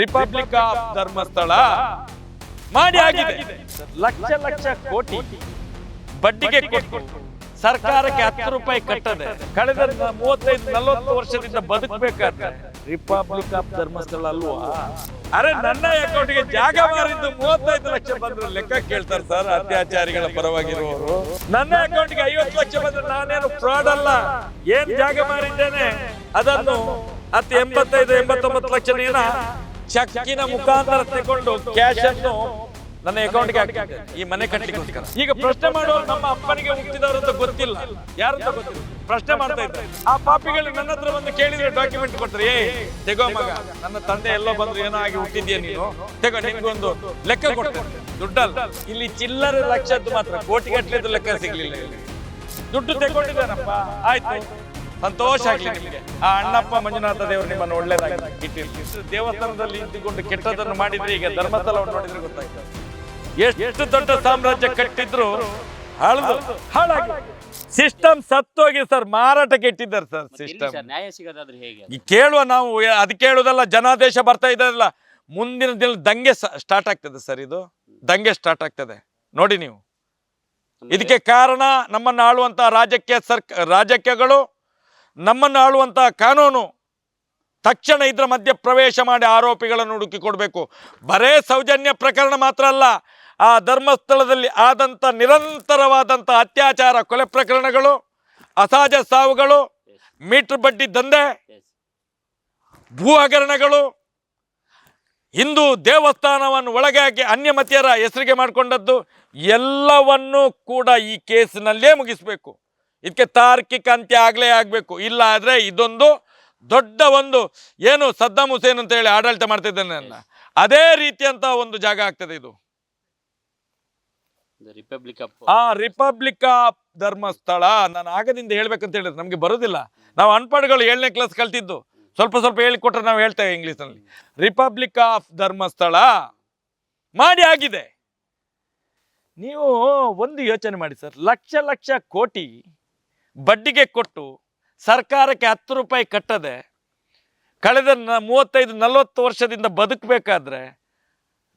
Republic of Dharmasthala ಮಾಡಿ ಆಗಿದೆ. ಲಕ್ಷ ಲಕ್ಷ ಕೋಟಿ ಬಡ್ಡಿಗೆ ಕೊಟ್ಟು ಸರ್ಕಾರಕ್ಕೆ ಹತ್ತು ರೂಪಾಯಿ ಕಟ್ಟದೆ. ಕಳೆದ ಮೂವತ್ತೈದು ನಲವತ್ತು ವರ್ಷದಿಂದ ಬದುಕಬೇಕಾದ್ರೆ ರಿಪಬ್ಲಿಕ್ ಆಫ್ ಧರ್ಮಸ್ಥಳ ಅಲ್ವಾ? ಅರೆ ನನ್ನ ಅಕೌಂಟ್ಗೆ ಜಾಗ ಮಾರಿದ್ದು ಮೂವತ್ತೈದು ಲಕ್ಷ ಬಂದ್ರೆ ಲೆಕ್ಕ ಕೇಳ್ತಾರೆ ಸರ್ ಅತ್ಯಾಚಾರಿಗಳ ಪರವಾಗಿರುವವರು ನನ್ನ ಅಕೌಂಟ್ಗೆ ಐವತ್ತು ಲಕ್ಷ ಬಂದ್ರೆ ನಾನೇನು ಫ್ರಾಡ್ ಅಲ್ಲ? ಏನ್ ಜಾಗ ಮಾರಿದ್ದೇನೆ? ಅದನ್ನು ಹತ್ತು ಎಂಬತ್ತೈದು ಎಂಬತ್ತೊಂಬತ್ತು ಲಕ್ಷ ನೀನ? ಚೆಕ್ಕಿನ ಮುಖಾಂತರ ತಗೊಂಡು ಕ್ಯಾಶ್ ಅನ್ನು ನನ್ನ ಅಕೌಂಟ್ಗೆ ಹಾಕಿದ್ದೆ ಈ ಮನೆ ಕಟ್ಟಲಿಕ್ಕೋಸ್ಕರ ಈಗ ಪ್ರಶ್ನೆ ಮಾಡುವ ನಮ್ಮ ಅಪ್ಪನಿಗೆ ಹುಟ್ಟಿದವರು ಅಂತ ಗೊತ್ತಿಲ್ಲ. ಯಾರಂತ ಗೊತ್ತಿಲ್ಲ. ಪ್ರಶ್ನೆ ಮಾಡ್ತಾ ಇದ್ದಾರೆ. ಆ ಪಾಪಿಗಳು ನನ್ನ ಹತ್ರ ಬಂದು ಕೇಳಿದ್ರೆ ಡಾಕ್ಯುಮೆಂಟ್ ಕೊಡ್ತಾರೆ ಏ ತೆಗೋ ಮಗ. ನನ್ನ ತಂದೆ ಎಲ್ಲೋ ಬಂದ್ರು, ಏನೋ ಆಗಿ ಹುಟ್ಟಿದ್ಯಾ ನೀನು? ತೆಗೋ ನಿನ್ಗೊಂದು ಲೆಕ್ಕ ಕೊಟ್ಟು. ದುಡ್ಡಲ್ಲ. ಇಲ್ಲಿ ಚಿಲ್ಲರೆ ಲಕ್ಷದ್ದು ಮಾತ್ರ. ಕೋಟಿ ಗಟ್ಟಲೆದು ಲೆಕ್ಕ ಸಿಗ್ಲಿಲ್ಲ ದುಡ್ಡು ತಗೊಂಡಿದ್ದಾನಪ್ಪ ಆಯ್ತು. ಸಂತೋಷ ಆಗ್ಲಿ ನಿಮಗೆ. ಆ ಅಣ್ಣಪ್ಪ ಮಂಜುನಾಥ ದೇವರು ನಿಮ್ಮನ್ನು ಒಳ್ಳೇದಾಗಿ ದೇವಸ್ಥಾನದಲ್ಲಿ ಇದ್ದುಕೊಂಡು ಕೆಟ್ಟದನ್ನು ಮಾಡಿದ್ರೆ ಈಗ ಧರ್ಮಸ್ಥಳವನ್ನು ನೋಡಿದ್ರೆ ಗೊತ್ತಾಗ್ತದೆ ಎಷ್ಟು ದೊಡ್ಡ ಸಾಮ್ರಾಜ್ಯ ಕಟ್ಟಿದ್ರು ಹಾಳದು ಹಾಳಾಗಿ. ಸಿಸ್ಟಮ್ ಸತ್ತೋಗಿ ಸರ್ ಮಾರಾಟ ಕೆಟ್ಟಿದ್ದಾರೆ ಸರ್ ಸಿಸ್ಟಮ್. ನ್ಯಾಯ ಸಿಗೋದಾದ್ರೆ ಹೇಗೆ? ಈ ಕೇಳುವ ನಾವು ಅದಕ್ಕೆ ಕೇಳುವುದಲ್ಲ ಜನಾದೇಶ ಬರ್ತಾ ಇದ್ದಾರಲ್ಲ ಮುಂದಿನ ದಿನ ದಂಗೆ ಸ್ಟಾರ್ಟ್ ಆಗ್ತದೆ ಸರ್ ಇದು. ದಂಗೆ ಸ್ಟಾರ್ಟ್ ಆಗ್ತದೆ. ನೋಡಿ ನೀವು. ಇದಕ್ಕೆ ಕಾರಣ ನಮ್ಮನ್ನು ಆಳುವಂತ ರಾಜಕೀಯ ಸರ್ಕ ರಾಜಕೀಯಗಳು ನಮ್ಮನ್ನು ಆಳುವಂತ ಕಾನೂನು ತಕ್ಷಣ ಇದರ ಮಧ್ಯೆ ಪ್ರವೇಶ ಮಾಡಿ ಆರೋಪಿಗಳನ್ನು ಹುಡುಕಿ ಕೊಡಬೇಕು ಬರೇ ಸೌಜನ್ಯ ಪ್ರಕರಣ ಮಾತ್ರ ಅಲ್ಲ, ಆ ಧರ್ಮಸ್ಥಳದಲ್ಲಿ ಆದಂಥ ನಿರಂತರವಾದಂಥ ಅತ್ಯಾಚಾರ ಕೊಲೆ ಪ್ರಕರಣಗಳು, ಅಸಹಜ ಸಾವುಗಳು, ಮೀಟರ್ ಬಡ್ಡಿ ದಂಧೆ. ಭೂ ಹಗರಣಗಳು ಹಿಂದೂ ದೇವಸ್ಥಾನವನ್ನು ಒಳಗೆ ಹಾಕಿ ಅನ್ಯಮತಿಯರ ಹೆಸರಿಗೆ ಮಾಡಿಕೊಂಡದ್ದು ಎಲ್ಲವನ್ನೂ ಕೂಡ ಈ ಕೇಸಿನಲ್ಲೇ ಮುಗಿಸ್ಬೇಕು ಇದಕ್ಕೆ ತಾರ್ಕಿಕ ಅಂತ್ಯ ಆಗಲೇ ಆಗಬೇಕು. ಇಲ್ಲ ಆದರೆ ಇದೊಂದು ದೊಡ್ಡ ಒಂದು ಏನು ಸದ್ದಾಂ ಹುಸೇನ್ ಅಂತ ಹೇಳಿ ಆಡಳಿತ ಮಾಡ್ತಿದ್ದೇನೆ ನನ್ನ. ಅದೇ ರೀತಿಯಂತ ಒಂದು ಜಾಗ ಆಗ್ತದೆ ಇದು. ರಿಪಬ್ಲಿಕ್ ಆ ರಿಪಬ್ಲಿಕ್ ಆಫ್ ಧರ್ಮಸ್ಥಳ. ನಾನು ಆಗದಿಂದ ಹೇಳ್ಬೇಕಂತ ಹೇಳಿದ್ರೆ ನಮಗೆ ಬರೋದಿಲ್ಲ. ನಾವು ಅನ್ಪಡ್ಗಳು ಏಳನೇ ಕ್ಲಾಸ್ ಕಲ್ತಿದ್ದು. ಸ್ವಲ್ಪ ಸ್ವಲ್ಪ ಹೇಳಿಕೊಟ್ರೆ ನಾವು ಹೇಳ್ತೇವೆ ಇಂಗ್ಲೀಷ್ನಲ್ಲಿ ರಿಪಬ್ಲಿಕ್ ಆಫ್ ಧರ್ಮಸ್ಥಳ. ಮಾಡಿ ಆಗಿದೆ. ನೀವು ಒಂದು ಯೋಚನೆ ಮಾಡಿ ಸರ್. ಲಕ್ಷ ಲಕ್ಷ ಕೋಟಿ ಬಡ್ಡಿಗೆ ಕೊಟ್ಟು ಸರ್ಕಾರಕ್ಕೆ ಹತ್ತು ರೂಪಾಯಿ ಕಟ್ಟದೆ ಕಳೆದ ನ- ಮೂವತ್ತೈದು ನಲವತ್ತು ವರ್ಷದಿಂದ ಬದುಕಬೇಕಾದ್ರೆ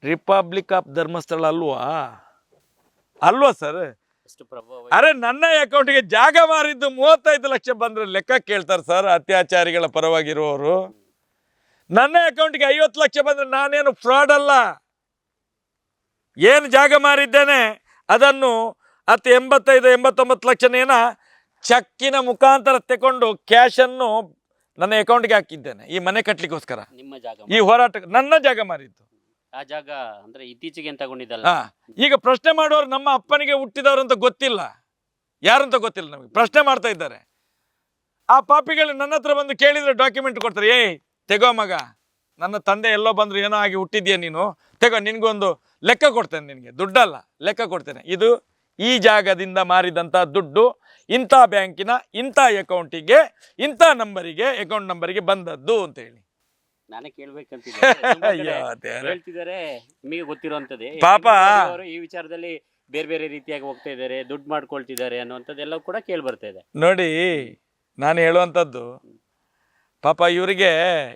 ರಿಪಬ್ಲಿಕ್ ಆಫ್ ಧರ್ಮಸ್ಥಳ ಅಲ್ವಾ? ಅಲ್ವಾ ಸರ್ ಅರೆ ನನ್ನ ಅಕೌಂಟ್ಗೆ ಜಾಗ ಮಾರಿದ್ದು ಮೂವತ್ತೈದು ಲಕ್ಷ ಬಂದ್ರೆ ಲೆಕ್ಕ ಕೇಳ್ತಾರೆ ಸರ್ ಅತ್ಯಾಚಾರಿಗಳ ಪರವಾಗಿರುವವರು. ನನ್ನ ಅಕೌಂಟ್ಗೆ ಐವತ್ತು ಲಕ್ಷ ಬಂದ್ರೆ ನಾನೇನು ಫ್ರಾಡ್ ಅಲ್ಲ? ಏನು ಜಾಗ ಮಾರಿದ್ದೇನೆ? ಅದನ್ನು ಹತ್ತು ಎಂಬತ್ತೈದು ಎಂಬತ್ತೊಂಬತ್ತು ಲಕ್ಷನೇನ ಚೆಕ್ಕಿನ ಮುಖಾಂತರ ತಗೊಂಡು ಕ್ಯಾಶನ್ನು ನನ್ನ ಅಕೌಂಟ್ಗೆ ಹಾಕಿದ್ದೇನೆ. ಈ ಮನೆ ಕಟ್ಟಲಿಕ್ಕೋಸ್ಕರ ನಿಮ್ಮ ಜಾಗ ಈ ಹೋರಾಟ ನನ್ನ ಜಾಗ ಮಾರಿದ್ದು. ಆ ಜಾಗ ಅಂದ್ರೆ ಇತ್ತೀಚೆಗೆ ಅಂತ ತಗೊಂಡಿದ್ದಲ್ಲ ಹಾ ಈಗ ಪ್ರಶ್ನೆ ಮಾಡುವವರು ನಮ್ಮ ಅಪ್ಪನಿಗೆ ಹುಟ್ಟಿದವರು ಅಂತ ಗೊತ್ತಿಲ್ಲ. ಯಾರಂತ ಗೊತ್ತಿಲ್ಲ ನಮಗೆ. ಪ್ರಶ್ನೆ ಮಾಡ್ತಾ ಇದ್ದಾರೆ. ಆ ಪಾಪಿಗಳು ನನ್ನ ಹತ್ರ ಬಂದು ಕೇಳಿದ್ರೆ ಡಾಕ್ಯುಮೆಂಟ್ ಕೊಡ್ತಾರೆ ಏಯ್ ತೆಗೋ ಮಗ. ನನ್ನ ತಂದೆ ಎಲ್ಲೋ ಬಂದ್ರು ಏನೋ ಆಗಿ ಹುಟ್ಟಿದ್ಯಾ ನೀನು? ತೆಗೋ ನಿನ್ಗೊಂದು ಲೆಕ್ಕ ಕೊಡ್ತೇನೆ ನಿನಗೆ. ದುಡ್ಡಲ್ಲ ಲೆಕ್ಕ ಕೊಡ್ತೇನೆ. ಇದು ಈ ಜಾಗದಿಂದ ಮಾರಿದಂಥ ದುಡ್ಡು ಇಂಥ ಬ್ಯಾಂಕಿನ ಇಂಥ ಅಕೌಂಟಿಗೆ ಇಂಥ ನಂಬರಿಗೆ ಅಕೌಂಟ್ ನಂಬರಿಗೆ ಬಂದದ್ದು ಅಂತ ಹೇಳಿ ನಾನೇ. ಹೇಳ್ತಿದ್ದಾರೆ ನಿಮಗೆ ಗೊತ್ತಿರುವಂತದ್ದೇ ಪಾಪ. ಅವರು ಈ ವಿಚಾರದಲ್ಲಿ ಬೇರೆ ಬೇರೆ ರೀತಿಯಾಗಿ ಹೋಗ್ತಾ ಇದ್ದಾರೆ ದುಡ್ಡು ಮಾಡ್ಕೊಳ್ತಿದ್ದಾರೆ ಅನ್ನುವಂಥದ್ದೆಲ್ಲ ಕೂಡ ಕೇಳಿ ಬರ್ತಾ ಇದೆ ನೋಡಿ ನಾನು ಹೇಳುವಂಥದ್ದು ಪಾಪ ಇವರಿಗೆ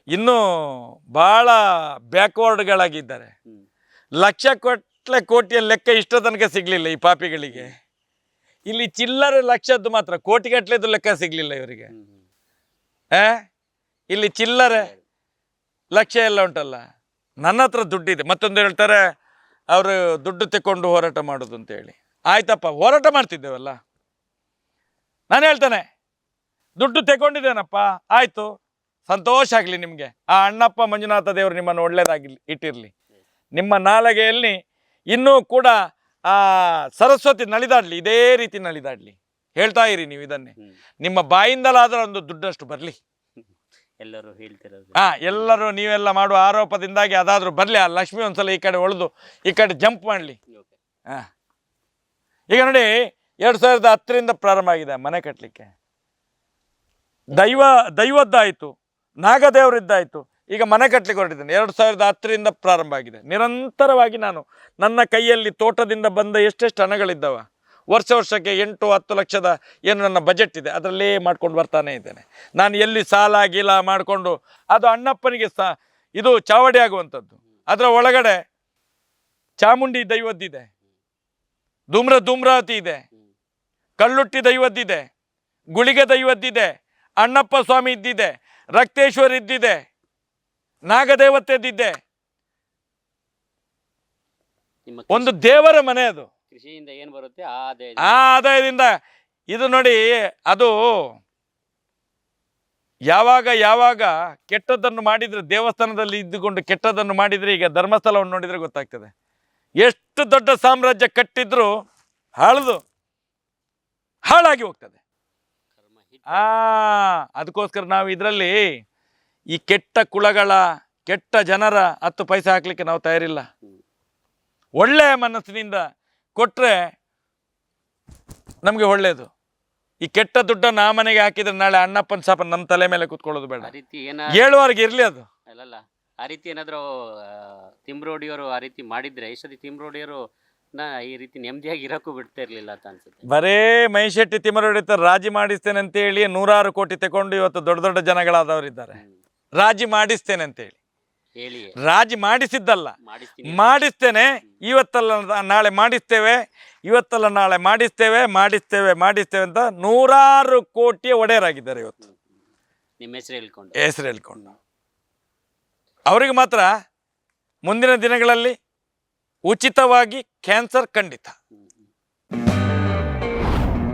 ಇನ್ನೂ ಭಾಳ ಬ್ಯಾಕ್ವರ್ಡ್ಗಳಾಗಿದ್ದಾರೆ ಹ್ಮ್. ಲಕ್ಷ ಕೋಟಿಯ ಲೆಕ್ಕ ಇಷ್ಟ ತನಕ ಸಿಗಲಿಲ್ಲ ಈ ಪಾಪಿಗಳಿಗೆ. ಇಲ್ಲಿ ಚಿಲ್ಲರೆ ಲಕ್ಷದ್ದು ಮಾತ್ರ ಕೋಟಿಗಟ್ಲೆದು ಲೆಕ್ಕ ಸಿಗಲಿಲ್ಲ ಇವರಿಗೆ. ಆ? ಇಲ್ಲಿ ಚಿಲ್ಲರೆ ಲಕ್ಷ ಎಲ್ಲ ಉಂಟಲ್ಲ. ನನ್ನ ಹತ್ರ ದುಡ್ಡಿದೆ. ಮತ್ತೊಂದು ಹೇಳ್ತಾರೆ ಅವರು ದುಡ್ಡು ತೆಕ್ಕೊಂಡು ಹೋರಾಟ ಮಾಡೋದು ಅಂತ ಹೇಳಿ. ಆಯ್ತಪ್ಪ ಹೋರಾಟ ಮಾಡ್ತಿದ್ದೇವಲ್ಲ? ನಾನು ಹೇಳ್ತೇನೆ ದುಡ್ಡು ತೆಕೊಂಡಿದ್ದೇನಪ್ಪ ಆಯಿತು ಸಂತೋಷ ಆಗಲಿ ನಿಮಗೆ. ಆ ಅಣ್ಣಪ್ಪ ಮಂಜುನಾಥ ದೇವರು ನಿಮ್ಮನ್ನು ಒಳ್ಳೇದಾಗಿ ಇಟ್ಟಿರಲಿ. ನಿಮ್ಮ ನಾಲಗೆಯಲ್ಲಿ ಇನ್ನೂ ಕೂಡ ಆ ಸರಸ್ವತಿ ನಲಿದಾಡ್ಲಿ ಇದೇ ರೀತಿ ನಲಿದಾಡ್ಲಿ. ಹೇಳ್ತಾ ಇರಿ ನೀವು ಇದನ್ನೇ. ನಿಮ್ಮ ಬಾಯಿಂದಲಾದ್ರೆ ಒಂದು ದುಡ್ಡಷ್ಟು ಬರಲಿ. ಎಲ್ಲರೂ ಹೇಳ್ತಿರೋದು. ಹಾ ಎಲ್ಲರೂ ನೀವೆಲ್ಲ ಮಾಡುವ ಆರೋಪದಿಂದಾಗಿ ಅದಾದ್ರೂ ಬರಲಿ. ಆ ಲಕ್ಷ್ಮಿ ಒಂದ್ಸಲ ಈ ಕಡೆ ಒಳ್ದು ಈ ಕಡೆ ಜಂಪ್ ಮಾಡಲಿ. ಹಾ ಈಗ ನೋಡಿ ಎರಡು ಸಾವಿರದ ಹತ್ತರಿಂದ ಪ್ರಾರಂಭ ಆಗಿದೆ ಮನೆ ಕಟ್ಟಲಿಕ್ಕೆ ದೈವ ದೈವದ್ದಾಯಿತು. ನಾಗದೇವರಿದ್ದಾಯಿತು. ಈಗ ಮನೆ ಕಟ್ಟಲಿಕ್ಕೆ ಹೊರಟಿದ್ದೇನೆ. ಎರಡು ಸಾವಿರದ ಹತ್ತರಿಂದ ಪ್ರಾರಂಭ ಆಗಿದೆ. ನಿರಂತರವಾಗಿ ನಾನು ನನ್ನ ಕೈಯಲ್ಲಿ ತೋಟದಿಂದ ಬಂದ ಎಷ್ಟೆಷ್ಟು ಹಣಗಳಿದ್ದಾವೆ? ವರ್ಷ ವರ್ಷಕ್ಕೆ ಎಂಟು, ಹತ್ತು ಲಕ್ಷದ ಏನು ನನ್ನ ಬಜೆಟ್ ಇದೆ, ಅದರಲ್ಲೇ ಮಾಡ್ಕೊಂಡು ಬರ್ತಾನೆ ಇದ್ದೇನೆ. ನಾನು ಎಲ್ಲಿ ಸಾಲ, ಗೀಲ ಮಾಡಿಕೊಂಡು, ಅದು ಅಣ್ಣಪ್ಪನಿಗೆ ಸಹ ಇದು ಚಾವಡಿ ಆಗುವಂಥದ್ದು. ಅದರ ಒಳಗಡೆ ಚಾಮುಂಡಿ ದೈವದ್ದಿದೆ. ಧೂಮ್ರ ಧೂಮ್ರಾವತಿ ಇದೆ. ಕಳ್ಳುಟ್ಟಿ ದೈವದ್ದಿದೆ. ಗುಳಿಗೆ ದೈವದ್ದಿದೆ. ಅಣ್ಣಪ್ಪ ಸ್ವಾಮಿ ಇದ್ದಿದೆ. ರಕ್ತೇಶ್ವರ ಇದ್ದಿದೆ. ನಾಗದೇವತೆದಿದೆ ನಿಮ್ಮ ಒಂದು ದೇವರ ಮನೆ ಅದು. ಕೃಷಿಯಿಂದ ಏನ್ ಬರುತ್ತೆ? ಆ ಆದಾಯ ಆದಾಯದಿಂದ. ಇದು ನೋಡಿ ಅದು ಯಾವಾಗ ಯಾವಾಗ ಕೆಟ್ಟದ್ದನ್ನು ಮಾಡಿದ್ರೆ ದೇವಸ್ಥಾನದಲ್ಲಿ ಇದ್ದುಕೊಂಡು ಕೆಟ್ಟದ್ದನ್ನು ಮಾಡಿದ್ರೆ ಈಗ ಧರ್ಮಸ್ಥಳವನ್ನು ನೋಡಿದ್ರೆ ಗೊತ್ತಾಗ್ತದೆ. ಎಷ್ಟು ದೊಡ್ಡ ಸಾಮ್ರಾಜ್ಯ ಕಟ್ಟಿದ್ರು ಹಾಳದು ಹಾಳಾಗಿ ಹೋಗ್ತದೆ. ಆ ಅದಕ್ಕೋಸ್ಕರ ನಾವು ಇದರಲ್ಲಿ ಈ ಕೆಟ್ಟ ಕುಳಗಳ ಕೆಟ್ಟ ಜನರ ಹತ್ತು ಪೈಸೆ ಹಾಕ್ಲಿಕ್ಕೆ ನಾವು ತಯಾರಿಲ್ಲ. ಒಳ್ಳೆಯ ಮನಸ್ಸಿನಿಂದ ಕೊಟ್ರೆ ನಮಗೆ ಒಳ್ಳೆಯದು ಈ ಕೆಟ್ಟ ದುಡ್ಡ ನಾ ಮನೆಗೆ ಹಾಕಿದ್ರೆ ನಾಳೆ ಅಣ್ಣಪ್ಪನ ಸಾಪ ನಮ್ಮ ತಲೆ ಮೇಲೆ ಕೂತ್ಕೊಳ್ಳೋದು ಬೇಡ. ಏಳುವರೆಗೆ ಇರಲಿ ಅದು. ಅಲ್ಲಲ್ಲ ಆ ರೀತಿ ಏನಾದರೂ ತಿಮ್ರೋಡಿಯವರು ಆ ರೀತಿ ಮಾಡಿದ್ರೆ ಈ ಸತಿ ತಿಮ್ರೋಡಿಯವರು ನಾ ಈ ರೀತಿ ನೆಮ್ಮದಿಯಾಗಿ ಇರೋಕ್ಕೂ ಬಿಡ್ತಾ ಇರಲಿಲ್ಲ ಅಂತ ಅನ್ಸುತ್ತೆ. ಬರೇ ಮೈಶೆಟ್ಟಿ ತಿಮ್ಮರೊಡಿತ ರಾಜಿ ಮಾಡಿಸ್ತೇನೆ ಅಂತ ಹೇಳಿ ನೂರಾರು ಕೋಟಿ ತಗೊಂಡು ಇವತ್ತು ದೊಡ್ಡ ದೊಡ್ಡ ಜನಗಳಾದವರಿದ್ದಾರೆ. ರಾಜಿ ಮಾಡಿಸ್ತೇನೆ ಅಂತೇಳಿ. ಹೇಳಿ. ರಾಜಿ ಮಾಡಿಸಿದ್ದಲ್ಲ. ಮಾಡಿಸ್ತೇನೆ. ಇವತ್ತಲ್ಲ ನಾಳೆ ಮಾಡಿಸ್ತೇವೆ. ಇವತ್ತಲ್ಲ ನಾಳೆ ಮಾಡಿಸ್ತೇವೆ ಮಾಡಿಸ್ತೇವೆ ಮಾಡಿಸ್ತೇವೆ ಅಂತ ನೂರಾರು ಕೋಟಿಯ ಒಡೆಯರಾಗಿದ್ದಾರೆ ಇವತ್ತು. ನಿಮ್ಮ ಹೆಸರು ಹೇಳ್ಕೊಂಡು. ಹೆಸರು ಹೇಳ್ಕೊಂಡು. ಅವರಿಗೆ ಮಾತ್ರ ಮುಂದಿನ ದಿನಗಳಲ್ಲಿ ಉಚಿತವಾಗಿ ಕ್ಯಾನ್ಸರ್ ಖಂಡಿತ.